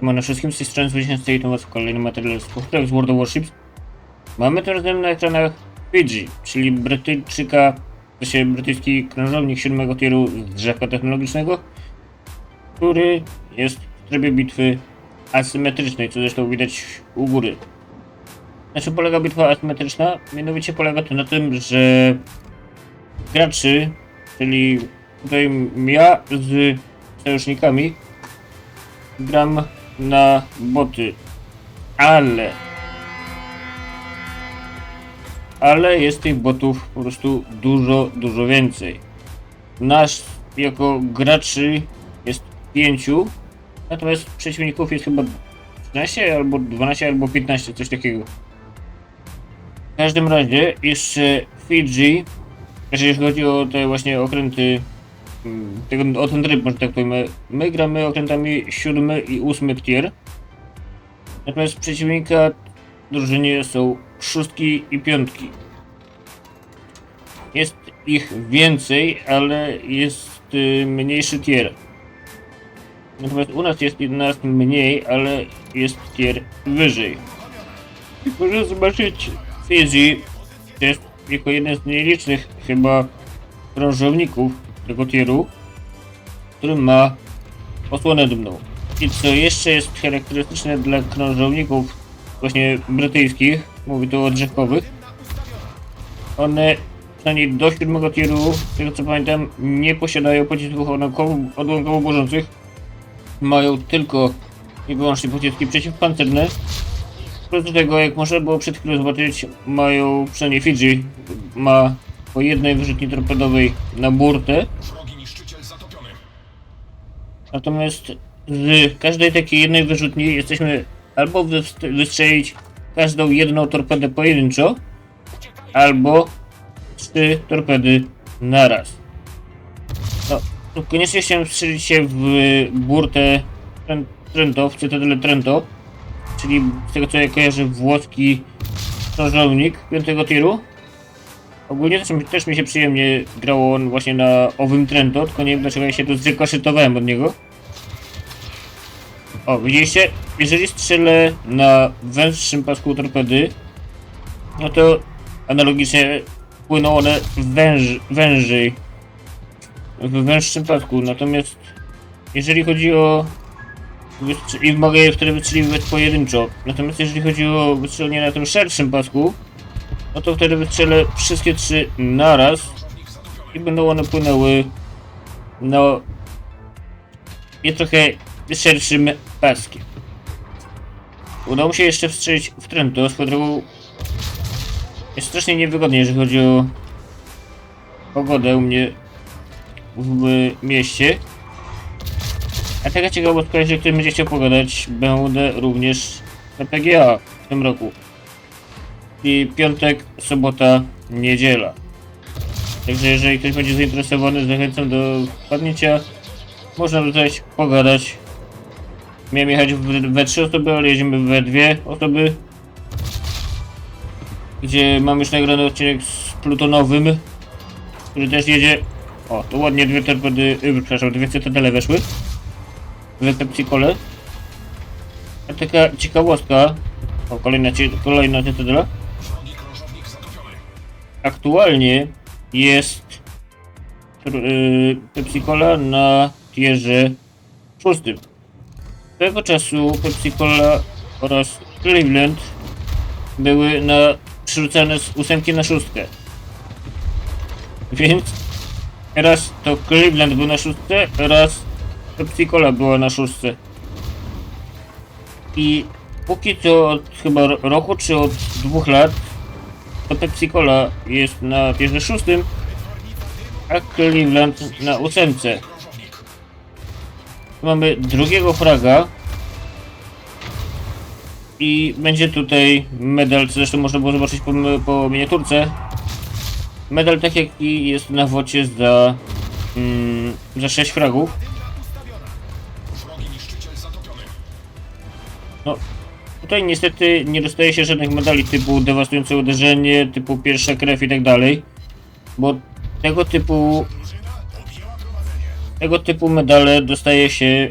Siemano wszystkim, z tej strony Zwycięzcy i to was kolejny materiał z powtórek z World of Warships. Mamy tym na ekranach Fidji, czyli Brytyjczyka, to się brytyjski krążownik siódmego tieru z drzewka technologicznego, który jest w trybie bitwy asymetrycznej, co zresztą widać u góry. Na czym polega bitwa asymetryczna? Mianowicie polega to na tym, że graczy, czyli tutaj ja z sojusznikami, gram na boty, ale ale jest tych botów po prostu dużo, dużo więcej. Nasz jako graczy jest pięciu, natomiast przeciwników jest chyba 13 albo 12 albo 15, coś takiego. W każdym razie jeszcze znaczy jeśli chodzi o te właśnie okręty tego, o ten tryb, może tak powiemy, my gramy okrętami siódmy i ósmy tier. Natomiast przeciwnika drużynie są szóstki i piątki. Jest ich więcej, ale jest y, mniejszy tier. Natomiast u nas jest nas mniej, ale jest tier wyżej. I proszę zobaczyć, Fizzy to jest jako jeden z nielicznych chyba krążowników tego tieru, który ma osłonę dymną. I co jeszcze jest charakterystyczne dla krążowników właśnie brytyjskich, mówię tu o drzewkowych, one przynajmniej do siódmego tieru, tego co pamiętam, nie posiadają pocisków odłamkowo- odłamkowo-burzących. Mają tylko i wyłącznie pociski przeciwpancerne. Do tego, jak można było przed chwilą zobaczyć, mają, przynajmniej Fidżi, ma po jednej wyrzutni torpedowej na burtę. Natomiast z każdej takiej jednej wyrzutni jesteśmy albo wys- wystrzelić każdą jedną torpedę pojedynczo, albo trzy torpedy naraz. No, to koniecznie chciałem strzelić się w burtę Tren- Trento, w Cytadelę Trento, czyli z tego co ja kojarzę włoski krążownik piątego tieru. Ogólnie też, też mi się przyjemnie grało on właśnie na owym Trento, tylko nie wiem dlaczego ja się tu zrykoszytowałem od niego. O, widzieliście? Jeżeli strzelę na węższym pasku torpedy, no to analogicznie płyną one węż, wężej. W węższym pasku, natomiast jeżeli chodzi o i mogę je wtedy wystrzeliwać pojedynczo. Natomiast jeżeli chodzi o wystrzelenie na tym szerszym pasku, no to wtedy wystrzelę wszystkie trzy naraz i będą one płynęły no nie trochę szerszym paskiem. Udało się jeszcze wstrzelić w Trento, swoją drogą jest strasznie niewygodnie, jeżeli chodzi o pogodę u mnie w mieście. A taka ciekawostka, jeżeli ktoś będzie chciał pogadać, będę również na PGA w tym roku. I piątek, sobota, niedziela. Także jeżeli ktoś będzie zainteresowany, zachęcam do wpadnięcia. Można tutaj pogadać. Miałem jechać w, we trzy osoby, ale jedziemy we dwie osoby. Gdzie mam już nagrany odcinek z Plutonowym, który też jedzie. O, tu ładnie dwie torpedy, yy, przepraszam, dwie cytadele weszły. W Pepsi-Cole. A taka ciekawostka. O, kolejna, kolejna cytadela. Aktualnie jest yy, Pepsi Cola na tierze szóstym. Tego czasu Pepsi Cola oraz Cleveland były na przerzucane z ósemki na szóstkę. Więc raz to Cleveland był na szóstce, raz Pepsi Cola była na szóstce. I póki co od chyba ro- roku czy od dwóch lat Pepsi Cola jest na pierwszym szóstym, a Cleveland na ósemce. Mamy drugiego fraga i będzie tutaj medal, co zresztą można było zobaczyć po, po miniaturce. Medal tak jaki jest na wocie za, mm, za 6 fragów. No, tutaj niestety nie dostaje się żadnych medali typu dewastujące uderzenie, typu pierwsza krew i tak dalej, bo tego typu tego typu medale dostaje się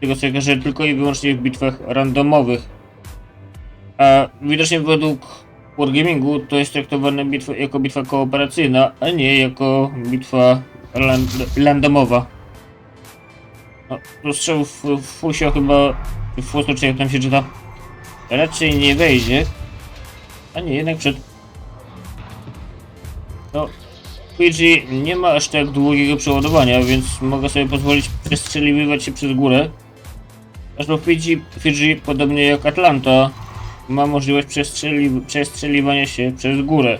tego co kojarzę, tylko i wyłącznie w bitwach randomowych. A widocznie według Wargamingu to jest traktowane bitwa, jako bitwa kooperacyjna, a nie jako bitwa land, randomowa. No, to strzał w, w fusio chyba, w fusu, czy jak tam się czyta, raczej nie wejdzie. A nie, jednak przed. No, Fiji nie ma aż tak długiego przeładowania, więc mogę sobie pozwolić przestrzeliwywać się przez górę. Zresztą Fiji, Fiji podobnie jak Atlanta, ma możliwość przestrzeli, przestrzeliwania się przez górę.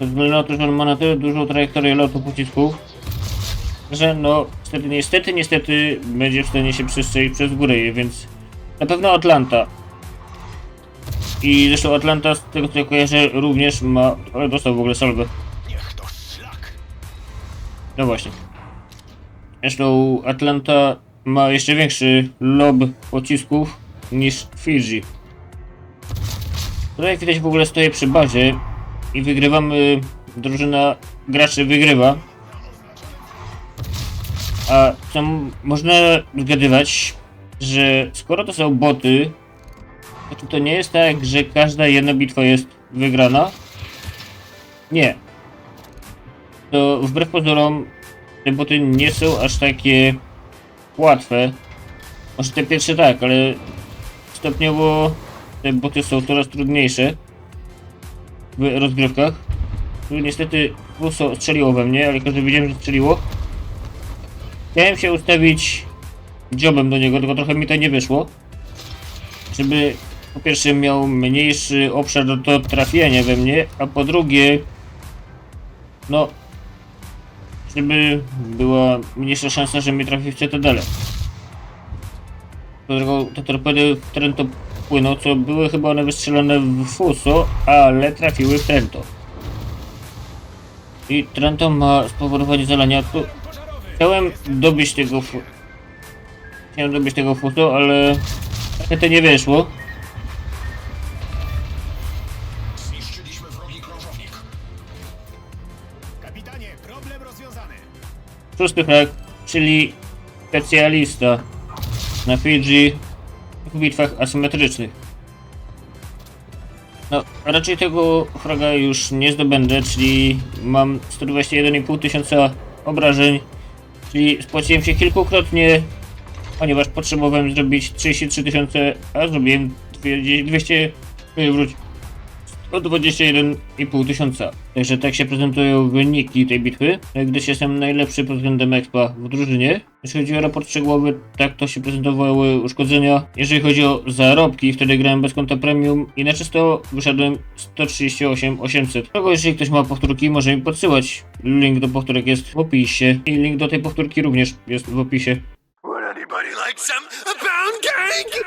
Ze względu na to, że on ma na tyle dużą trajektorię lotu pocisków, że no, niestety, niestety, niestety będzie w stanie się przestrzelić przez górę, więc na pewno Atlanta. I zresztą Atlanta, z tego co ja kojarzę, również ma, ale dostał w ogóle salwę. Niech to szlak. No właśnie. Zresztą Atlanta ma jeszcze większy lob pocisków niż Fiji. Tutaj widać w ogóle stoję przy bazie i wygrywamy, drużyna graczy wygrywa. A co można zgadywać, że skoro to są boty, to to nie jest tak, że każda jedna bitwa jest wygrana. Nie, to wbrew pozorom te boty nie są aż takie łatwe. Może te pierwsze tak, ale stopniowo te boty są coraz trudniejsze w rozgrywkach. Tu niestety Fuso strzeliło we mnie, ale że widziałem, że strzeliło. Chciałem się ustawić jobem do niego, tylko trochę mi to nie wyszło. Żeby po pierwsze miał mniejszy obszar do, do trafienia we mnie, a po drugie no żeby była mniejsza szansa, że mnie trafi w cytadelę. Te torpedy w Trento płyną, co były chyba one wystrzelone w Fuso, ale trafiły w Trento. I Trento ma spowodować zalania. Tu chciałem dobić tego fu... Chciałem dobić tego Fuso, ale niestety nie wyszło. Szósty flag, czyli specjalista na Fidżi w bitwach asymetrycznych. No, raczej tego fraga już nie zdobędę, czyli mam 121,5 tysiąca obrażeń, czyli spłaciłem się kilkukrotnie, ponieważ potrzebowałem zrobić 33 tysiące, a zrobiłem 200, nie, wróć, 121,5 tysiąca. Także tak się prezentują wyniki tej bitwy, gdyż jestem najlepszy pod względem expa w drużynie. Jeśli chodzi o raport szczegółowy, tak to się prezentowały uszkodzenia. Jeżeli chodzi o zarobki, wtedy grałem bez konta premium i na czysto wyszedłem 138 800. Dlatego jeżeli ktoś ma powtórki, może mi podsyłać. Link do powtórek jest w opisie i link do tej powtórki również jest w opisie. Would anybody like some pound cake?